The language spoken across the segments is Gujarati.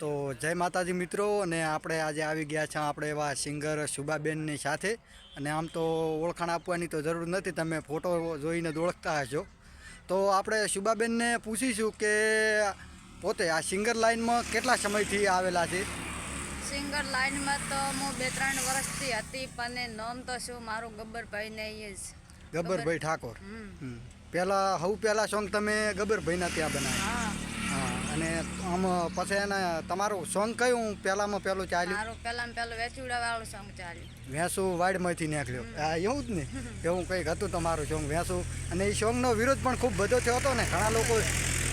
તો જય માતાજી મિત્રો અને આપણે આજે આવી ગયા છે આપણે એવા સિંગર શુભાબેનની સાથે. અને આમ તો ઓળખાણ આપવાની તો જરૂર નથી તમે ફોટો જોઈને જ ઓળખતા હશો. તો આપણે શુભાબેનને પૂછીશું કે પોતે આ સિંગર લાઇનમાં કેટલા સમયથી આવેલા છે? સિંગર લાઇનમાં તો હું બે ત્રણ વર્ષથી હતી પણ નામ તો શું મારું ગબ્બરભાઈ ને એ જ. ગબ્બરભાઈ ઠાકોર. પહેલાં હવે પહેલાં સોંગ તમે ગબ્બરભાઈના ત્યાં બનાવ્યા. અને આમ પછી એને તમારું સોંગ કયું? પહેલામાં પહેલું ચાલ્યું. મારું પહેલાં પહેલું વેચુડા વાળું સોંગ ચાલ્યું. ભેંસું વાડમાંથી નીકળ્યો. આ એવું જ ને? એવું કંઈક હતું તમારું સોંગ વેસુ. અને એ સોંગનો વિરોધ પણ ખૂબ બધો થયો હતો ને? ઘણા લોકો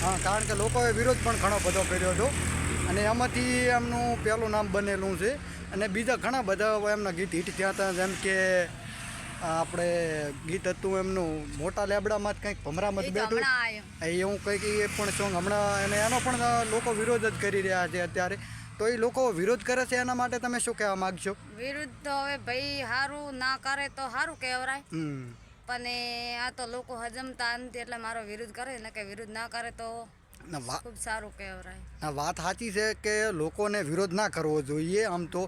હા કારણ કે લોકોએ વિરોધ પણ ઘણો બધો કર્યો હતો. અને એમાંથી એમનું પહેલું નામ બનેલું છે. અને બીજા ઘણા બધા એમના ગીત હિટ થયા હતા જેમ કે આપણે ગીત હતું એમનું મોટા લેબડામાં જ કંઈક ભમરામાં જ બેઠું. એવું કંઈક એ પણ સોંગ હમણાં અને એનો પણ લોકો વિરોધ જ કરી રહ્યા છે અત્યારે. તો એ લોકો વિરોધ કરે છે એના માટે તમે શું કહેવા માગશો? વિરુદ્ધ તો હવે ભાઈ સારું ના કરે તો સારું કહેવરાય પણ આ તો લોકો હજમતા નથી એટલે મારો વિરોધ કરે. ને કે વિરોધ ના કરે તો ખૂબ સારું કહેવરાય વાત સાચી છે કે લોકોને વિરોધ ના કરવો જોઈએ આમ તો.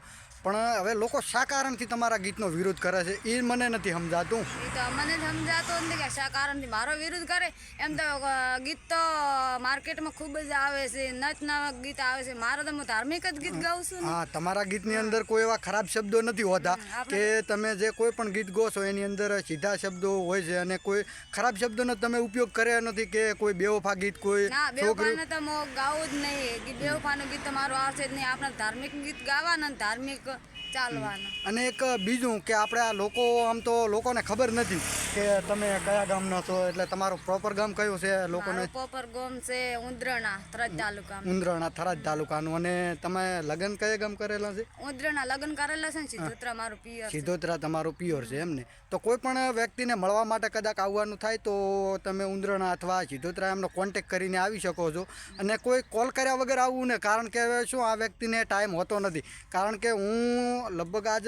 પણ હવે લોકો શા કારણથી તમારા ગીતનો વિરોધ કરે છે. એ મને નથી સમજાતું. એ તો મને જ નથી કે શા કારણથી મારો વિરોધ કરે. એમ તો ગીત તો માર્કેટમાં ખૂબ જ આવે છે નચ નવા ગીત આવે છે. મારે તો હું ધાર્મિક જ ગીત ગાઉં છું હા તમારા ગીતની અંદર કોઈ એવા ખરાબ શબ્દો નથી હોતા કે તમે જે કોઈ પણ ગીત ગો છો એની અંદર સીધા શબ્દો હોય છે અને કોઈ ખરાબ શબ્દોનો તમે ઉપયોગ કર્યા નથી કે કોઈ બેવફા ગીત કોઈ છોકરી તો ગાવું જ નહીં. કે બેવફાનું ગીત તો મારું આવશે જ નહીં. આપણે ધાર્મિક ગીત ગાવાના ધાર્મિક ચાલવાના. અને એક બીજું કે આપણે આ લોકો આમ તો લોકોને ખબર નથી કે તમે કયા ગામના છો એટલે તમારું પ્રોપર ગામ કયું છે? લોકોને પ્રોપર ગામ છે ઉંદરણા થરાદ તાલુકા ઉંદરણા થરાદ તાલુકાનું. અને તમે લગ્ન કયા ગામ કરેલા છે? ઉંદરણા લગ્ન કરેલા છે ને સિદ્ધોત્રા મારું પિયર છે. સિદ્ધોતરા તમારું પિયર છે એમને તો કોઈ પણ વ્યક્તિને મળવા માટે કદાચ આવવાનું થાય તો તમે ઉંદરણા અથવા સિદ્ધોતરા એમનો કોન્ટેક કરીને આવી શકો છો. અને કોઈ કોલ કર્યા વગર આવવું ને કારણ કે હવે શું આ વ્યક્તિને ટાઈમ હોતો નથી. કારણ કે હું લગભગ આજ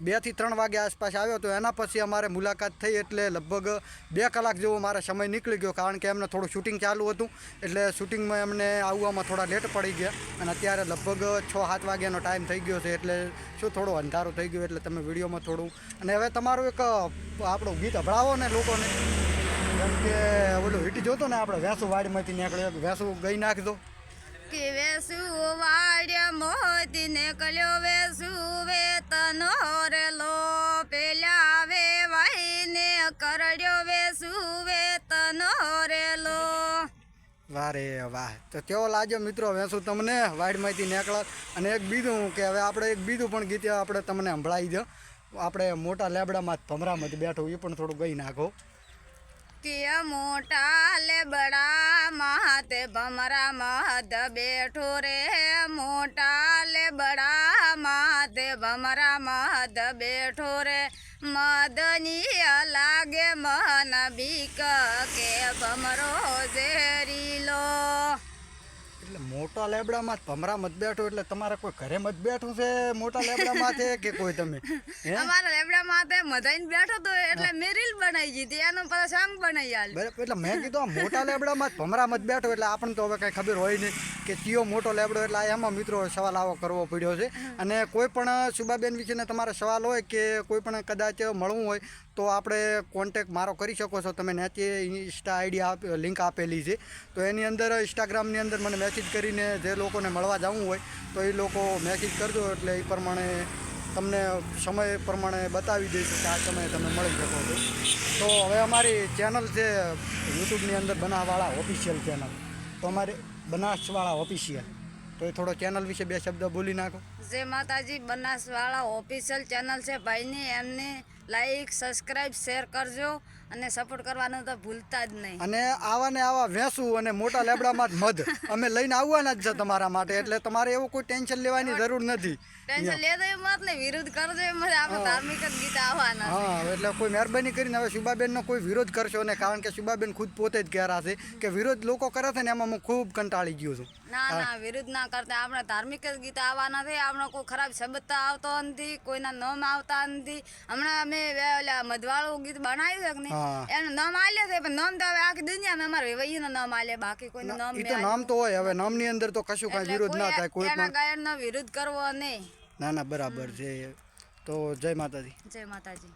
બેથી ત્રણ વાગ્યા આસપાસ આવ્યો તો એના પછી અમારે મુલાકાત થઈ એટલે લગભગ બે કલાક જેવો મારે સમય નીકળી ગયો કારણ કે એમને થોડું શૂટિંગ ચાલુ હતું એટલે શૂટિંગમાં એમને આવવામાં થોડા લેટ પડી ગયા અને અત્યારે લગભગ છ સાત વાગ્યાનો ટાઈમ થઈ ગયો છે એટલે શું થોડો અંધારો થઈ ગયો એટલે તમે વિડીયોમાં થોડું અને હવે તમારું એક આપણું ગીત અભળાવો ને લોકોને. કેમ કે ઓલું હિટ જોતો ને આપણે, વેસુ વાડીમાંથી નીકળ્યો વેસુ ગઈ નાખજો. કે વેસુ વાડ્ય મોતી નીકળ્યો વેસુ વેતન રેલો. પેલા વે વાઈને કરડ્યો વેસુ વેતન રેલો. વારે વાહ. તો કેવો લાગ્યો મિત્રો વેસુ તમને? વાડીમાંથી નીકળ્યા અને એક બીજું કે હવે આપણે એક બીજું પણ ગીત આપણે તમને સંભળાવી દો. આપણે મોટા લેબડામાં જ ભમરામાં જ બેઠું એ પણ થોડું ગઈ નાખો. કે મોટા લેબડા માતે ભમરા ભમરો ઝેરીલો. એટલે મોટા લેબડામાં જ ભમરામાં જ બેઠો એટલે તમારે કોઈ ઘરે મત બેઠું છે મોટા લેબડામાં છે કે કોઈ તમે? અમારા લેબડામાં તે મધાઈને બેઠો તો એટલે મેં રીલ બનાવી દીધી એનો પાછો સોંગ બનાવી આલ બરાબર એટલે મેં કીધું મોટા લેબડામાં જ ભમરામાં જ બેઠો એટલે આપણને તો હવે કઈ ખબર હોય નહીં. કે કયો મોટો લેબડો એટલે એમાં મિત્રો સવાલ આવો કરવો પડ્યો છે. અને કોઈ પણ સુબાબેન વિશેને તમારે સવાલ હોય કે કોઈ પણ કદાચ મળવું હોય તો આપણે કોન્ટેક મારો કરી શકો છો. તમે નીચે ઇન્સ્ટા આઈડી આપ લિંક આપેલી છે. તો એની અંદર ઇન્સ્ટાગ્રામની અંદર મને મેસેજ કરીને જે લોકોને મળવા જવું હોય તો એ લોકો મેસેજ કરજો. એટલે એ પ્રમાણે તમને સમય પ્રમાણે બતાવી દઈશું કે આ સમયે તમે મળી શકો છો. તો હવે અમારી ચેનલ છે યુટ્યુબની અંદર બનાવવાળા ઓફિશિયલ ચેનલ તો અમારી બનાસવાળા ઓફિશિયલ તો એ થોડો ચેનલ વિશે બે શબ્દ બોલી નાખો. જય માતાજી બનાસવાળા ઓફિશિયલ ચેનલ છે ભાઈની એમને લાઈક સબસ્ક્રાઇબ શેર કરજો અને સપોર્ટ કરવાનું તો ભૂલતા જ નહીં. અને આવા ને આવા વેસું અને મોટા લેબડામાં જ મધ. અમે લઈને આવવાના જ છે તમારા માટે એટલે તમારે એવું કોઈ ટેન્શન લેવાની જરૂર નથી. ટેન્શન લેતો એમ મત ને વિરોધ કરજો એમ જ આપણે ધાર્મિક જ ગીત આવવાના હા એટલે કોઈ મહેરબાની કરીને હવે શુભાબેનનો કોઈ વિરોધ કરશો ને કારણ કે શુભાબેન ખુદ પોતે જ કહેરા છે કે વિરોધ લોકો કરે છે ને એમાં હું ખૂબ કંટાળી ગયો છું. ના ના વિરોધ ના કરતા આપણે ધાર્મિક જ ગીત આવવાના છે આપણો કોઈ ખરાબ શબ્દ આવતો નથી કોઈના નામ આવતા નથી. હમણાં અમે ઓલા મધવાળું ગીત બનાવ્યું છે ને એનું નામ આલે છે પણ નામ તો હવે આખી દુનિયામાં અમારા વેવાઈનું નામ આલે બાકી કોઈ નામ તો નામ તો હોય હવે નામની અંદર તો કશું કાંઈ વિરોધ ના થાય કોઈ પણ. ગાયનનો વિરોધ કરવો નહીં. ના ના બરાબર છે. તો જય માતાજી. જય માતાજી.